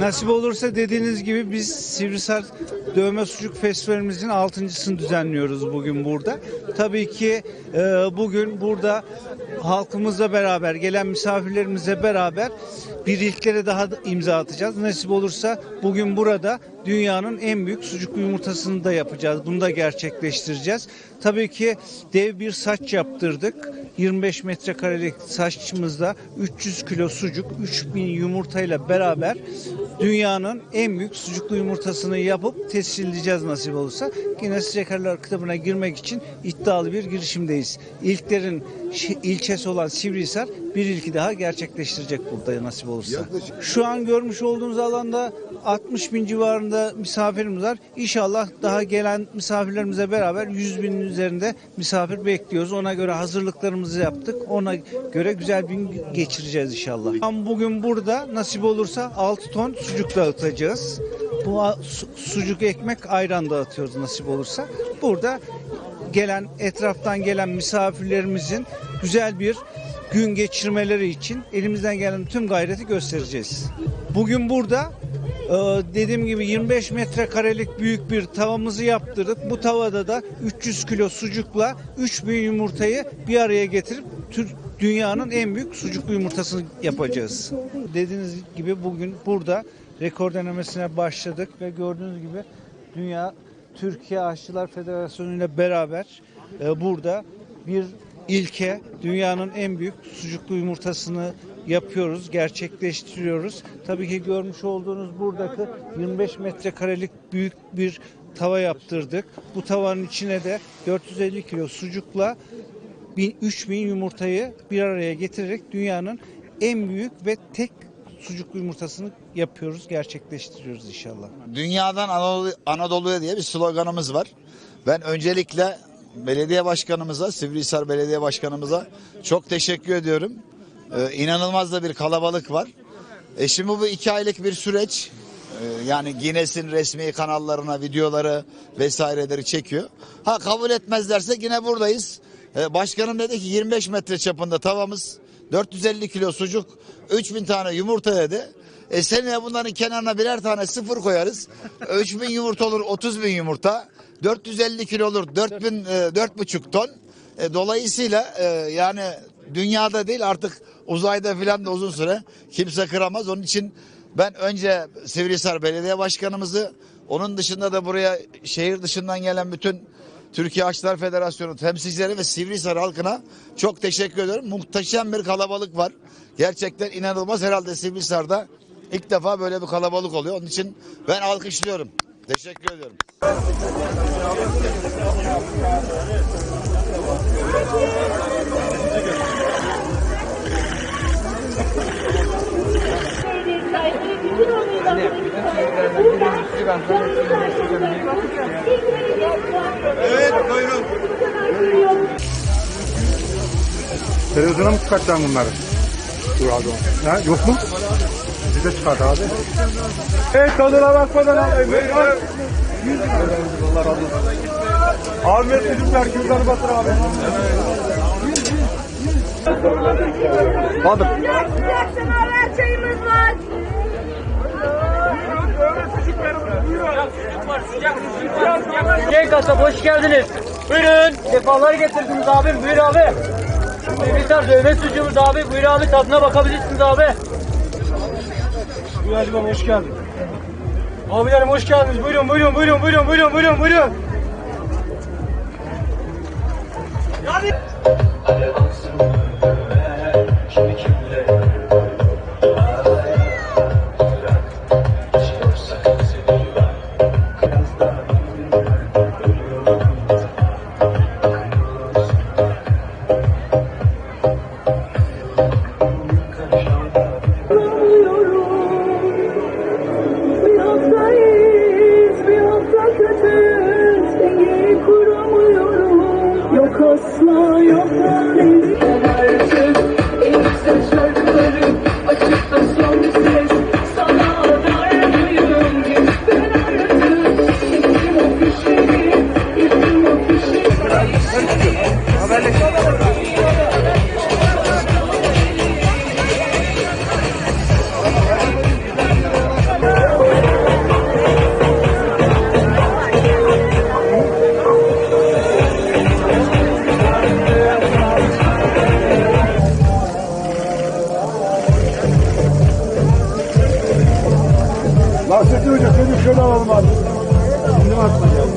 Nasip olursa dediğiniz gibi biz Sivrisar Dövme Sucuk Festivalimizin altıncısını düzenliyoruz bugün burada. Tabii ki e, bugün burada halkımızla beraber, gelen misafirlerimizle beraber bir ilklere daha da imza atacağız. Nasip olursa bugün burada dünyanın en büyük sucuklu yumurtasını da yapacağız. Bunu da gerçekleştireceğiz. Tabii ki dev bir saç yaptırdık. 25 metrekarelik saçımızda 300 kilo sucuk, 3000 yumurtayla beraber dünyanın en büyük sucuklu yumurtasını yapıp tescilleyeceğiz nasip olursa. Guinness Rekorlar kitabına girmek için iddialı bir girişimdeyiz. İlklerin şi- ilçesi olan Sivrihisar bir ilki daha gerçekleştirecek burada nasip olursa. Şu an görmüş olduğunuz alanda 60 bin civarında misafirimiz var. İnşallah daha gelen misafirlerimize beraber 100 binin üzerinde misafir bekliyoruz. Ona göre hazırlıklarımızı yaptık. Ona göre güzel bir gün geçireceğiz inşallah. Bugün burada nasip olursa 6 ton sucuk dağıtacağız. Bu sucuk ekmek ayran dağıtıyoruz nasip olursa. Burada gelen etraftan gelen misafirlerimizin güzel bir gün geçirmeleri için elimizden gelen tüm gayreti göstereceğiz. Bugün burada e, dediğim gibi 25 metrekarelik büyük bir tavamızı yaptırdık. Bu tavada da 300 kilo sucukla 3000 yumurtayı bir araya getirip tür, dünyanın en büyük sucuklu yumurtasını yapacağız. Dediğiniz gibi bugün burada rekor denemesine başladık ve gördüğünüz gibi dünya Türkiye Aşçılar Federasyonu ile beraber e, burada bir ilke dünyanın en büyük sucuklu yumurtasını yapıyoruz, gerçekleştiriyoruz. Tabii ki görmüş olduğunuz buradaki 25 metrekarelik büyük bir tava yaptırdık. Bu tavanın içine de 450 kilo sucukla 1000 3000 yumurtayı bir araya getirerek dünyanın en büyük ve tek sucuklu yumurtasını yapıyoruz, gerçekleştiriyoruz inşallah. Dünyadan Anadolu, Anadolu'ya diye bir sloganımız var. Ben öncelikle belediye başkanımıza, Sivrihisar Belediye Başkanımıza çok teşekkür ediyorum. Ee, inanılmaz da bir kalabalık var. E şimdi bu iki aylık bir süreç. Ee, yani Guinness'in resmi kanallarına videoları vesaireleri çekiyor. Ha kabul etmezlerse yine buradayız. Ee, başkanım dedi ki 25 metre çapında tavamız, 450 kilo sucuk, 3000 tane yumurta dedi. E seneye bunların kenarına birer tane sıfır koyarız. 3000 yumurta olur 30 bin yumurta. 450 kilo olur 4000 e, dört buçuk ton. E, dolayısıyla e, yani dünyada değil artık uzayda filan da uzun süre kimse kıramaz. Onun için ben önce Sivrihisar Belediye Başkanımızı onun dışında da buraya şehir dışından gelen bütün Türkiye Aşçılar Federasyonu temsilcileri ve Sivrihisar halkına çok teşekkür ediyorum. Muhteşem bir kalabalık var. Gerçekten inanılmaz. Herhalde Sivrihisar'da ilk defa böyle bir kalabalık oluyor. Onun için ben alkışlıyorum. Teşekkür ediyorum. Evet buyurun. Televizyona mı çıkartacaksın bunları? Dur abi. Ha, yok mu? Bize çıkart abi. Evet tadına bakmadan abi. Buyurun. Allah razı olsun. Ahmet çocuklar kürdanı batır abi. Badır. İyi akşamlar çayımız var. Genç kasap hoş geldiniz. Buyurun. Defalar getirdiniz abim. Buyur abi. Sivrisar dövme sucuğumuz abi. Buyur abi tadına bakabilirsiniz abi. Buyur Hacı hoş geldin. Abilerim hoş geldiniz. Buyurun buyurun buyurun buyurun buyurun buyurun buyurun. Bir Cause now you're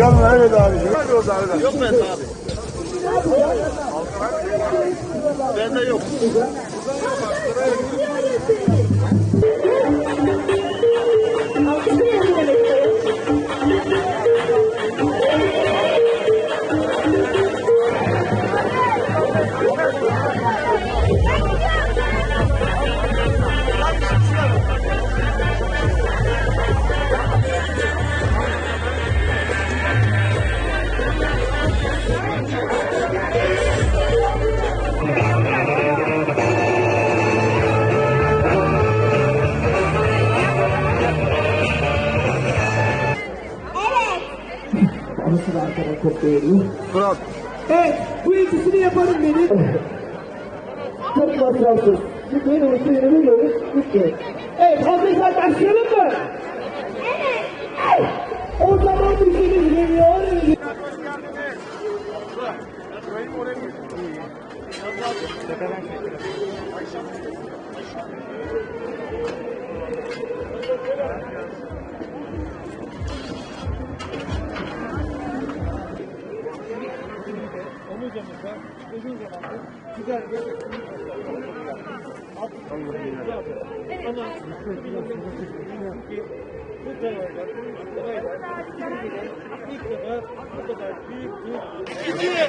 Yanına evet abi. Hadi o zaman. Yok ben abi. Bende yok. Evet, bu ikisini yaparım benim. Çok masrafsız. Benim suyunu veriyoruz, bitti. Evet, hazırsak başlayalım mı? Evet. O zaman bir şey zamanda, uzun zamanda güzel bir Ama bu terörler, bu olaylar ilk defa bu kadar büyük bir... Gidiyor!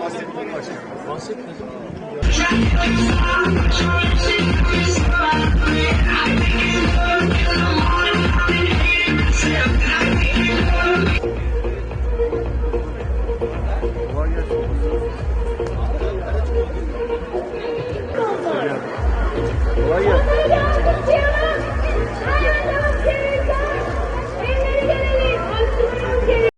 Bahsetmedim. Bahsetmedim.